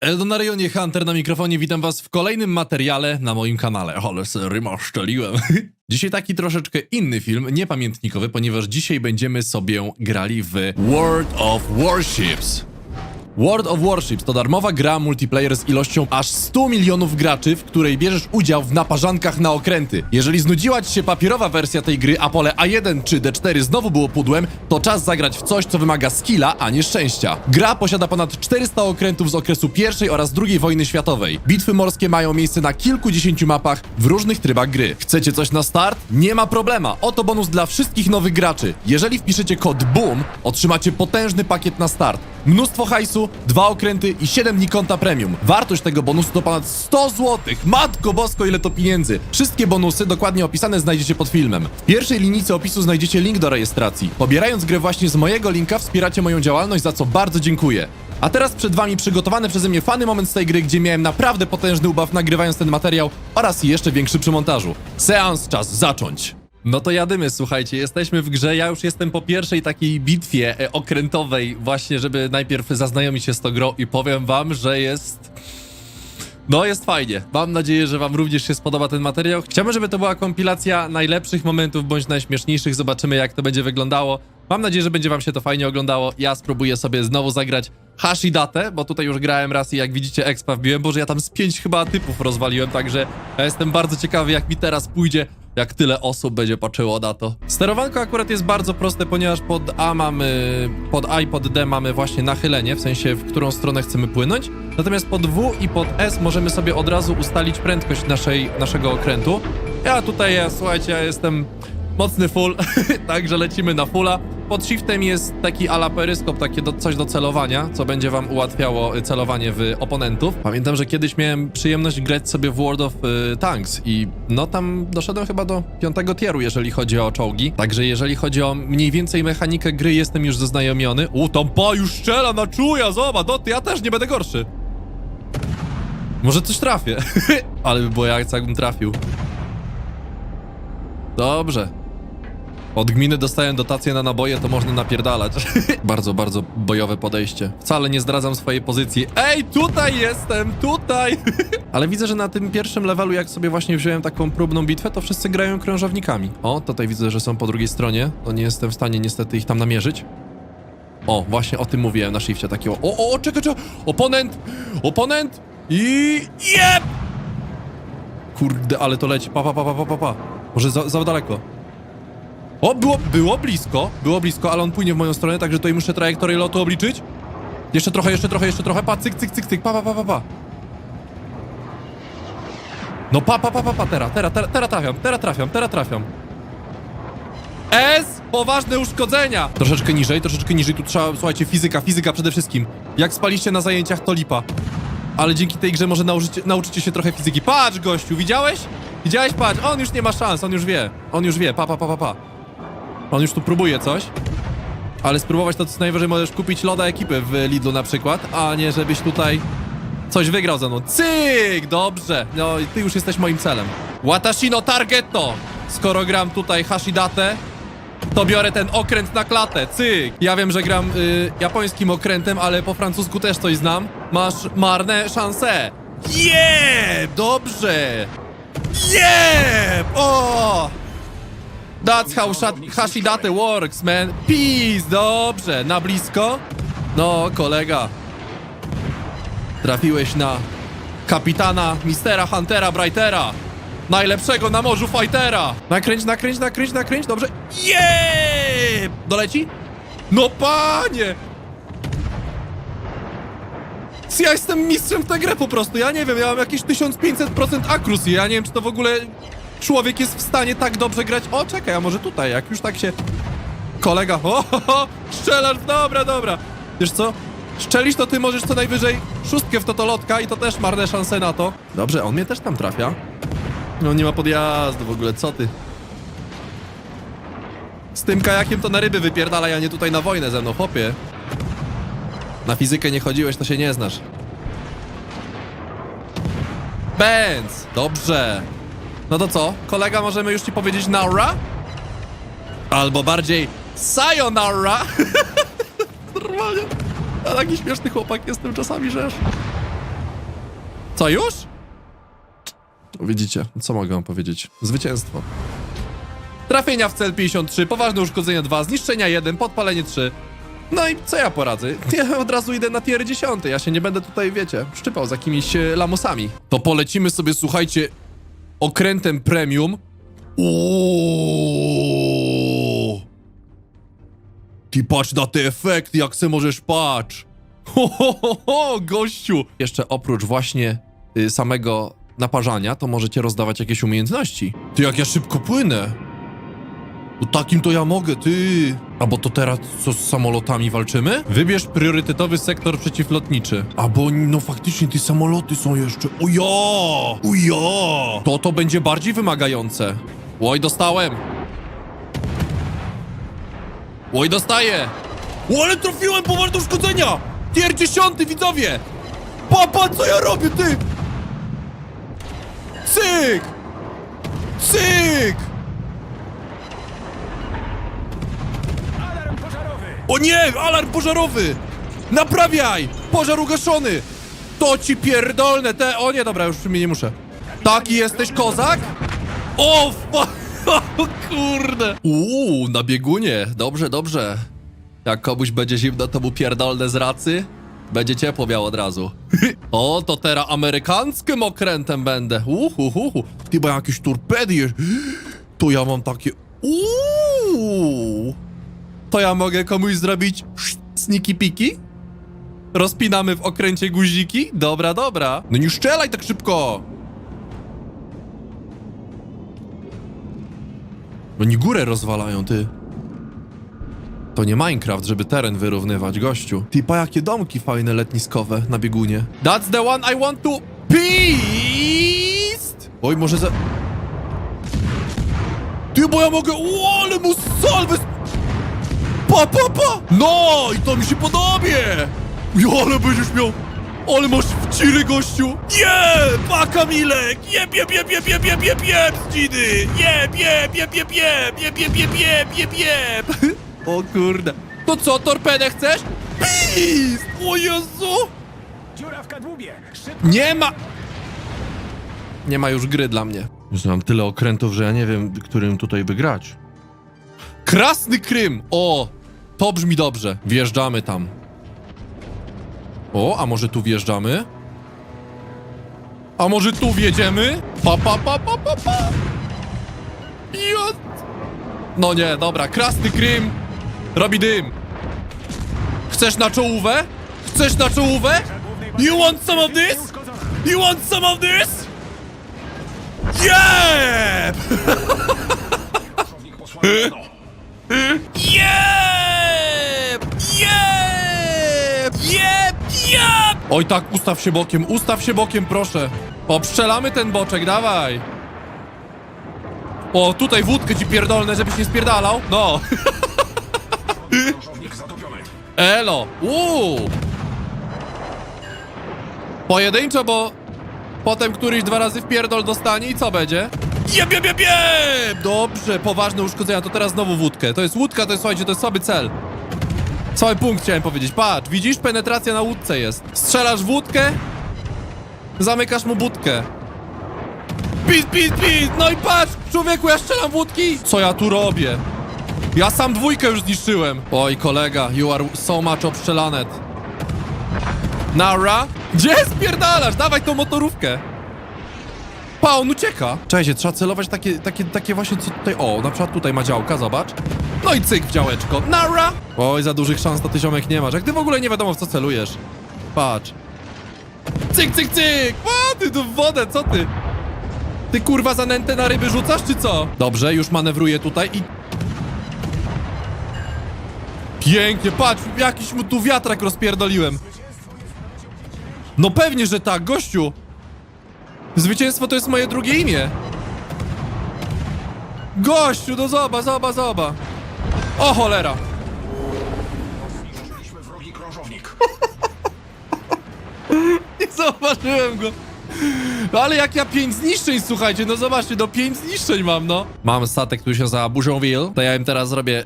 Eldonarionie Hunter na mikrofonie, witam was w kolejnym materiale na moim kanale. Ale se ryma szczeliłem. Dzisiaj taki troszeczkę inny film, niepamiętnikowy, ponieważ dzisiaj będziemy sobie grali w World of Warships. World of Warships to darmowa gra multiplayer z ilością aż 100 milionów graczy, w której bierzesz udział w naparzankach na okręty. Jeżeli znudziła ci się papierowa wersja tej gry, a pole A1 czy D4 znowu było pudłem, to czas zagrać w coś, co wymaga skilla, a nie szczęścia. Gra posiada ponad 400 okrętów z okresu I oraz II wojny światowej. Bitwy morskie mają miejsce na kilkudziesięciu mapach w różnych trybach gry. Chcecie coś na start? Nie ma problema. Oto bonus dla wszystkich nowych graczy. Jeżeli wpiszecie kod BOOM, otrzymacie potężny pakiet na start. Mnóstwo hajsu, dwa okręty i 7 dni konta premium. Wartość tego bonusu to ponad 100 zł. Matko bosko, ile to pieniędzy. Wszystkie bonusy dokładnie opisane znajdziecie pod filmem. W pierwszej linijce opisu znajdziecie link do rejestracji. Pobierając grę właśnie z mojego linka wspieracie moją działalność, za co bardzo dziękuję. A teraz przed wami przygotowany przeze mnie fany moment z tej gry, gdzie miałem naprawdę potężny ubaw nagrywając ten materiał oraz jeszcze większy przy montażu. Seans czas zacząć! No to jadymy, słuchajcie, jesteśmy w grze, ja już jestem po pierwszej takiej bitwie e, okrętowej właśnie, żeby najpierw zaznajomić się z tą grą i powiem wam, że jest... No jest fajnie. Mam nadzieję, że wam również się spodoba ten materiał. Chciałbym, żeby to była kompilacja najlepszych momentów bądź najśmieszniejszych. Zobaczymy jak to będzie wyglądało. Mam nadzieję, że będzie wam się to fajnie oglądało. Ja spróbuję sobie znowu zagrać Hashidatę, bo tutaj już grałem raz i jak widzicie expa wbiłem. Boże, ja tam z pięć chyba typów rozwaliłem, także ja jestem bardzo ciekawy jak mi teraz pójdzie jak tyle osób będzie patrzyło na to. Sterowanko akurat jest bardzo proste, ponieważ pod A mamy, pod A i pod D mamy właśnie nachylenie, w sensie w którą stronę chcemy płynąć. Natomiast pod W i pod S możemy sobie od razu ustalić prędkość naszej, naszego okrętu. Ja tutaj, ja, słuchajcie, ja jestem mocny full, także lecimy na fulla. Pod shiftem jest taki ala peryskop, takie do, coś do celowania, co będzie wam ułatwiało y, celowanie w oponentów. Pamiętam, że kiedyś miałem przyjemność grać sobie w World of y, Tanks i no tam doszedłem chyba do piątego tieru, jeżeli chodzi o czołgi. Także jeżeli chodzi o mniej więcej mechanikę gry, jestem już zaznajomiony. U, tam pa już strzela na czuja, zobacz, no ja też nie będę gorszy. Może coś trafię, ale by było jak jakbym trafił. Dobrze. Od gminy dostałem dotację na naboje, to można napierdalać. bardzo, bardzo bojowe podejście. Wcale nie zdradzam swojej pozycji. Ej, tutaj jestem, tutaj! Ale widzę, że na tym pierwszym levelu, jak sobie właśnie wziąłem taką próbną bitwę, to wszyscy grają krążownikami. O, tutaj widzę, że są po drugiej stronie. To nie jestem w stanie niestety ich tam namierzyć. O, właśnie o tym mówiłem na shifcie takiego. O, o, czekaj, czekaj! Oponent! Oponent! I... Jeb! Kurde, ale to leci. Pa, pa, pa, pa, pa, pa. Może za, za daleko. O, było, było blisko, było blisko, ale on płynie w moją stronę, także tutaj muszę trajektorię lotu obliczyć. Jeszcze trochę, jeszcze trochę, jeszcze trochę, pa, cyk, cyk, cyk, cyk, pa, pa, pa, pa, pa. No pa, pa, pa, pa, pa, teraz, teraz, teraz, teraz trafiam, teraz trafiam, teraz trafiam. S! Poważne uszkodzenia! Troszeczkę niżej, troszeczkę niżej, tu trzeba, słuchajcie, fizyka, fizyka przede wszystkim. Jak spaliście na zajęciach, to lipa. Ale dzięki tej grze może nauczycie, nauczycie się trochę fizyki. Patrz, gościu, widziałeś? Widziałeś? Patrz, on już nie ma szans, on już wie. On już wie, pa, pa, pa, pa, pa. On już tu próbuje coś. Ale spróbować to co najwyżej możesz kupić loda ekipy w Lidlu na przykład, a nie żebyś tutaj coś wygrał ze mną. Cyk! Dobrze. No i ty już jesteś moim celem. Watashi no targetto! Skoro gram tutaj Hashidate, to biorę ten okręt na klatę. Cyk! Ja wiem, że gram y, japońskim okrętem, ale po francusku też coś znam. Masz marne szanse. Jeb! Dobrze! Jeb! O! That's how Hashidate works, man. Peace, dobrze. Na blisko? No, kolega. Trafiłeś na kapitana Mistera Huntera Brightera. Najlepszego na morzu fightera. Nakręć, nakręć, nakręć, nakręć, dobrze. Jeee! Doleci? No panie! Ja jestem mistrzem w tę grę po prostu, ja nie wiem, ja mam jakieś 1500% akrusji, ja nie wiem, czy to w ogóle człowiek jest w stanie tak dobrze grać. O, czekaj, a może tutaj, jak już tak się... Kolega, o, ho, ho, strzelasz, dobra, dobra. Wiesz co? Szczelisz to ty możesz co najwyżej szóstkę w totolotka i to też marne szanse na to. Dobrze, on mnie też tam trafia. No nie ma podjazdu w ogóle, co ty? Z tym kajakiem to na ryby wypierdala, ja nie tutaj na wojnę ze mną, chłopie. Na fizykę nie chodziłeś, to się nie znasz. Benz! Dobrze. No to co? Kolega, możemy już ci powiedzieć Naura? Albo bardziej Sayonara! Normalnie. A taki śmieszny chłopak jestem czasami, że aż... Co już? Widzicie, co mogę wam powiedzieć? Zwycięstwo. Trafienia w cel 53, poważne uszkodzenia 2, zniszczenia 1, podpalenie 3. No i co ja poradzę? Ja od razu idę na tier 10. Ja się nie będę tutaj, wiecie, szczypał z jakimiś e, lamusami. To polecimy sobie, słuchajcie, okrętem premium. Uuuu. Ty patrz na te efekty, jak se możesz patrz. Ho, ho, ho, ho, gościu. Jeszcze oprócz właśnie y, samego naparzania, to możecie rozdawać jakieś umiejętności. Ty, jak ja szybko płynę. No takim to ja mogę, ty. A bo to teraz co z samolotami walczymy? Wybierz priorytetowy sektor przeciwlotniczy. A bo no faktycznie te samoloty są jeszcze. O ja! O ja! To to będzie bardziej wymagające. Oj, dostałem. Oj, dostaję. O, ale trafiłem poważne uszkodzenia! Tier 10, widzowie! Papa, co ja robię, ty? Cyk! Cyk! O nie, alarm pożarowy! Naprawiaj! Pożar ugaszony! To ci pierdolne te... O nie, dobra, już mnie nie muszę. Taki jesteś kozak? O, fa... O kurde! Uuu, na biegunie. Dobrze, dobrze. Jak komuś będzie zimno, to mu pierdolne z racy. Będzie ciepło miał od razu. o, to teraz amerykańskim okrętem będę. Uhuhuhu. Ty, bo jakieś torpedy jest. To ja mam takie... Uuu. To ja mogę komuś zrobić sniki piki? Rozpinamy w okręcie guziki? Dobra, dobra. No nie szczelaj tak szybko! Oni górę rozwalają, ty. To nie Minecraft, żeby teren wyrównywać, gościu. Ty, pa jakie domki fajne letniskowe na biegunie. That's the one I want to... Beast! Oj, może za... Ty, bo ja mogę... O, ale mu salwę... Pa, pa, pa! No, i to mi się podobie! Jo, ale będziesz miał... Ale masz wciry, gościu! Nie! Pa, Kamilek! Jeb, jeb, jeb, jeb, jeb, jeb, jeb, jeb, zdziny! Jeb, jeb, jeb, jeb, jeb, jeb, jeb, jeb, jeb, jeb, jeb! O kurde. To co, torpedę chcesz? Pist! O Jezu! Dziura w kadłubie! Szybko! Nie ma... Nie ma już gry dla mnie. Już mam tyle okrętów, że ja nie wiem, którym tutaj by grać. Krasny Krym! O! To brzmi dobrze. Wjeżdżamy tam. O, a może tu wjeżdżamy? A może tu wjedziemy? Pa, pa, pa, pa, pa, pa. Ja... No nie, dobra. Krasny Krym robi dym. Chcesz na czołówę? Chcesz na czołówę? You want some of this? You want some of this? Jeb! Pracownik Oj tak, ustaw się bokiem, ustaw się bokiem, proszę. Poprzelamy ten boczek, dawaj. O, tutaj wódkę ci pierdolne, żebyś nie spierdalał. No. Elo! Uuu! Pojedynczo, bo potem któryś dwa razy w pierdol dostanie i co będzie? Jeb, jeb, jeb, jeb! Dobrze, poważne uszkodzenia, to teraz znowu wódkę. To jest łódka, to jest, słuchajcie, to jest słaby cel. Cały punkt chciałem powiedzieć. Patrz, widzisz? Penetracja na łódce jest. Strzelasz wódkę, zamykasz mu budkę. Pis, pis, pis! No i patrz, człowieku, ja strzelam wódki! Co ja tu robię? Ja sam dwójkę już zniszczyłem. Oj, kolega, you are so much obstrzelanet. Nara? Gdzie spierdalasz? Dawaj tą motorówkę. Pa, on ucieka. Cześć, trzeba celować takie, takie, takie właśnie co tutaj... O, na przykład tutaj ma działka, zobacz. No i cyk w działeczko. Nara! Oj, za dużych szans to ty ziomek nie masz. Jak ty w ogóle nie wiadomo w co celujesz. Patrz. Cyk, cyk, cyk! A, ty tu w wodę, co ty? Ty kurwa zanętę na ryby rzucasz, czy co? Dobrze, już manewruję tutaj i Pięknie, patrz, jakiś mu tu wiatrak rozpierdoliłem. No pewnie, że tak, gościu. Zwycięstwo to jest moje drugie imię. Gościu, no zoba, zoba, zoba. O cholera. Zniszczyliśmy wrogi krążownik! Nie zauważyłem go. No ale jak ja pięć zniszczeń, słuchajcie, no zobaczcie, no pięć zniszczeń mam, no. Mam statek, który się nazywa Bougainville, to ja im teraz zrobię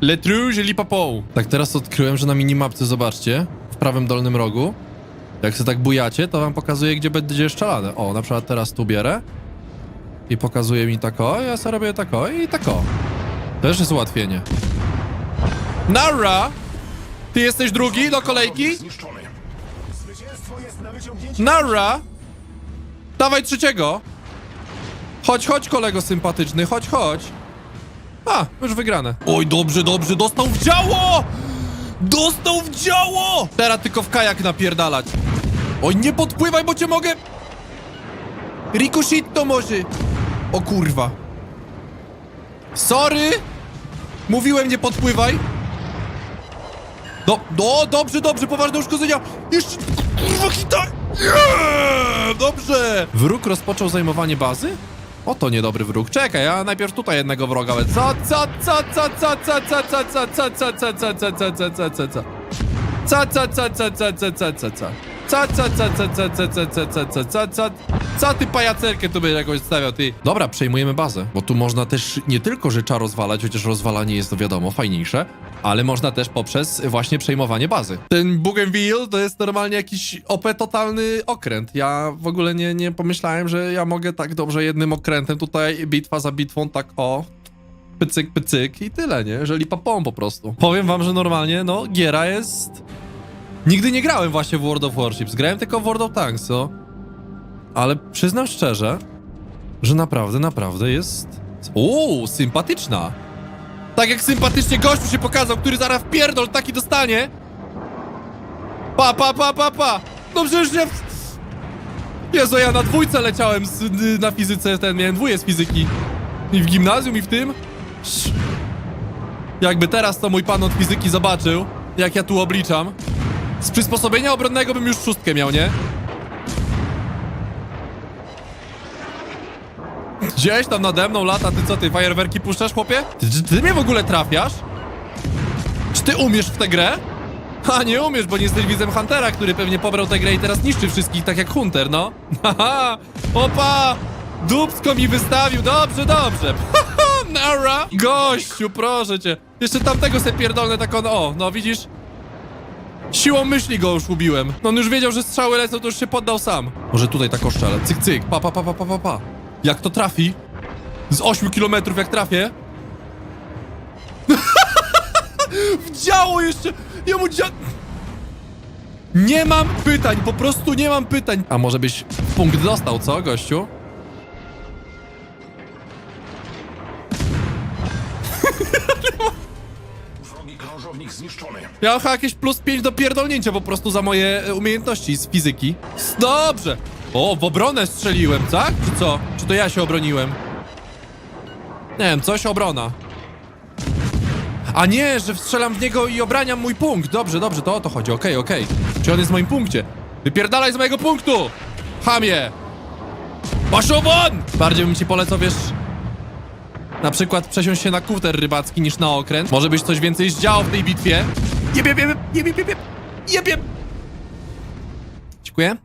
Le Truge Lipapou. Tak, teraz odkryłem, że na minimapce, zobaczcie, w prawym dolnym rogu, Jak się tak bujacie, to wam pokazuje, gdzie będzie strzelane. O, na przykład teraz tu bierę i pokazuje mi tak o, ja sobie robię tak o i tak o. Też jest ułatwienie. Nara! Ty jesteś drugi do kolejki? Nara! Dawaj trzeciego! Chodź, chodź, kolego sympatyczny, chodź, chodź. A, już wygrane. Oj, dobrze, dobrze, dostał w działo! Dostał w działo! Teraz tylko w kajak napierdalać. Oj, nie podpływaj, bo cię mogę... Ricochetto może. O kurwa. Sorry! Mówiłem, nie podpływaj. Do, do, dobrze, dobrze, poważne uszkodzenia. Jeszcze, kurwa, kita. Dobrze. Wróg rozpoczął zajmowanie bazy? Oto niedobry wróg. Czekaj, ja najpierw tutaj jednego wroga, ale co, co, co, co, co, co, co, co, co, co, co, co, co, co, co, co, co, co, co. Co, co, co, co, co, co, co, co, co. Co, co, co, co, co, co, co, co, co, ty pajacerkę tu będziesz jakąś stawiał, ty? Dobra, przejmujemy bazę, bo tu można też nie tylko rzecza rozwalać, chociaż rozwalanie jest, to wiadomo, fajniejsze, ale można też poprzez właśnie przejmowanie bazy. Ten Bougainville to jest normalnie jakiś OP totalny okręt. Ja w ogóle nie, nie pomyślałem, że ja mogę tak dobrze jednym okrętem tutaj bitwa za bitwą tak o pycyk, pycyk i tyle, nie? Że lipapą po prostu. Powiem wam, że normalnie, no, giera jest... Nigdy nie grałem właśnie w World of Warships, grałem tylko w World of Tanks, co? Ale przyznam szczerze, że naprawdę, naprawdę jest... Uuu, sympatyczna. Tak jak sympatycznie gościu się pokazał, który zaraz pierdol taki dostanie. Pa, pa, pa, pa, pa. No przecież ja... Jezu, ja na dwójce leciałem z, y, na fizyce, ten miałem dwóje z fizyki. I w gimnazjum, i w tym. Sz- Jakby teraz to mój pan od fizyki zobaczył, jak ja tu obliczam. Z przysposobienia obronnego bym już szóstkę miał, nie? Gdzieś tam nade mną lata, ty co ty, fajerwerki puszczasz, chłopie? Ty, czy ty mnie w ogóle trafiasz? Czy ty umiesz w tę grę? A nie umiesz, bo nie jesteś widzem Huntera, który pewnie pobrał tę grę i teraz niszczy wszystkich, tak jak Hunter, no. Haha, opa! Dupsko mi wystawił, dobrze, dobrze. Nara! Gościu, proszę cię. Jeszcze tamtego se pierdolne tak on, o, no widzisz? Siłą myśli go już ubiłem. No on już wiedział, że strzały lecą, to już się poddał sam. Może tutaj tak oszczele. Cyk, cyk, pa, pa, pa, pa, pa, pa, pa. Jak to trafi? Z 8 kilometrów jak trafię? w działo jeszcze! Ja mu dzia... Nie mam pytań, po prostu nie mam pytań. A może byś punkt dostał, co, gościu? Zniszczony. Ja chyba jakieś plus 5 do pierdolnięcia po prostu za moje e, umiejętności z fizyki. Dobrze! O, w obronę strzeliłem, tak? Czy co? Czy to ja się obroniłem? Nie wiem, coś obrona. A nie, że strzelam w niego i obraniam mój punkt. Dobrze, dobrze, to o to chodzi, okej, okej. Czy on jest w moim punkcie? Wypierdalaj z mojego punktu! Chamie! Poszło won! Bardziej bym ci polecał, wiesz... Na przykład przesiąść się na kuter rybacki niż na okręt. Może być coś więcej zdziało w tej bitwie. Jeb, jeb, jeb, jeb, jeb, jeb, jeb, jeb. Dziękuję.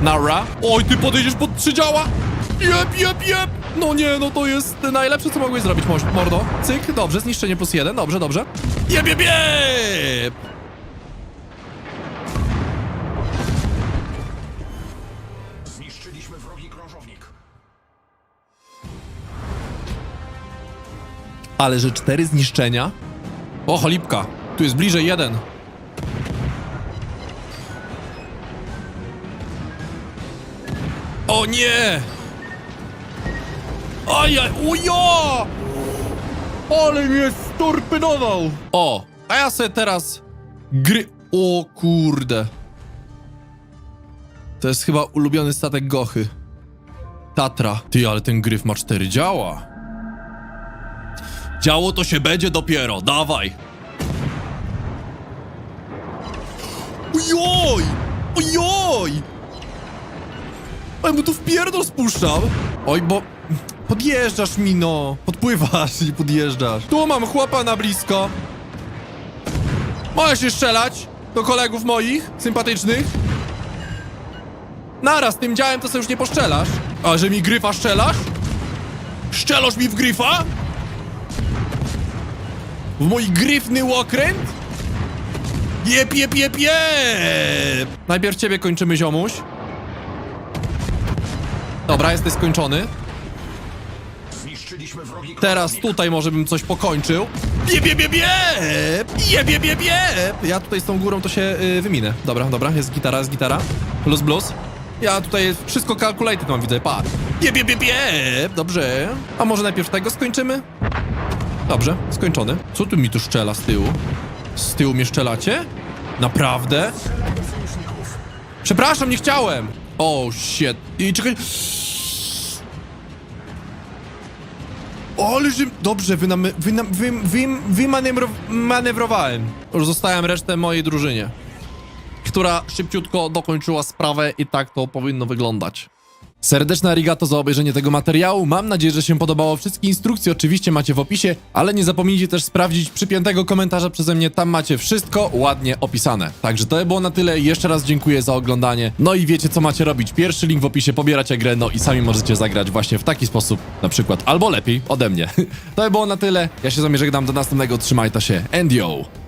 Nara. Oj, ty podejdziesz pod trzy działa. Jeb, jeb, jeb. No nie, no to jest najlepsze, co mogłeś zrobić, mordo. Cyk, dobrze, zniszczenie plus jeden, dobrze, dobrze. Jeb, jeb, jeb. Ale że cztery zniszczenia? O, cholipka. Tu jest bliżej jeden. O nie! Ajaj, ujo! Ale mnie storpynował! O, a ja sobie teraz gry... O kurde. To jest chyba ulubiony statek Gochy. Tatra. Ty, ale ten gryf ma cztery działa. Działo to się będzie dopiero, dawaj! Ojoj! Ojoj! Ale mu tu w pierdol spuszczam! Oj, bo podjeżdżasz mi, no! Podpływasz i podjeżdżasz. Tu mam chłopa na blisko. Możesz się strzelać do kolegów moich, sympatycznych. Naraz, tym działem to sobie już nie poszczelasz. A że mi gryfa szczelasz? Szczelasz mi w gryfa? W mój gryfny łokręt? Jep, jep, jep, jep! Najpierw ciebie kończymy, ziomuś. Dobra, jesteś skończony. Teraz tutaj może bym coś pokończył. Jeb, jeb, jeb, jeb! Jeb, jeb, jeb, jeb! Ja tutaj z tą górą to się y, wyminę. Dobra, dobra, jest gitara, jest gitara. Plus, plus. Ja tutaj wszystko calculated mam, widzę, pa. Jeb, jeb, jeb, jeb! Dobrze. A może najpierw tego skończymy? Dobrze, skończony. Co tu mi tu szczela z tyłu? Z tyłu mnie szczelacie? Naprawdę? Przepraszam, nie chciałem! O, oh, shit. I czekaj... Ale że... Dobrze, wynam... Wynam... Wy... Wy... Wymanewrowałem. Już zostałem resztę mojej drużynie. Która szybciutko dokończyła sprawę i tak to powinno wyglądać. Serdeczne arigato za obejrzenie tego materiału. Mam nadzieję, że się podobało. Wszystkie instrukcje oczywiście macie w opisie, ale nie zapomnijcie też sprawdzić przypiętego komentarza przeze mnie. Tam macie wszystko ładnie opisane. Także to było na tyle. Jeszcze raz dziękuję za oglądanie. No i wiecie co macie robić. Pierwszy link w opisie, pobieracie grę, no i sami możecie zagrać właśnie w taki sposób, na przykład, albo lepiej ode mnie. To było na tyle. Ja się z wami żegnam do następnego. Trzymajcie się. And yo!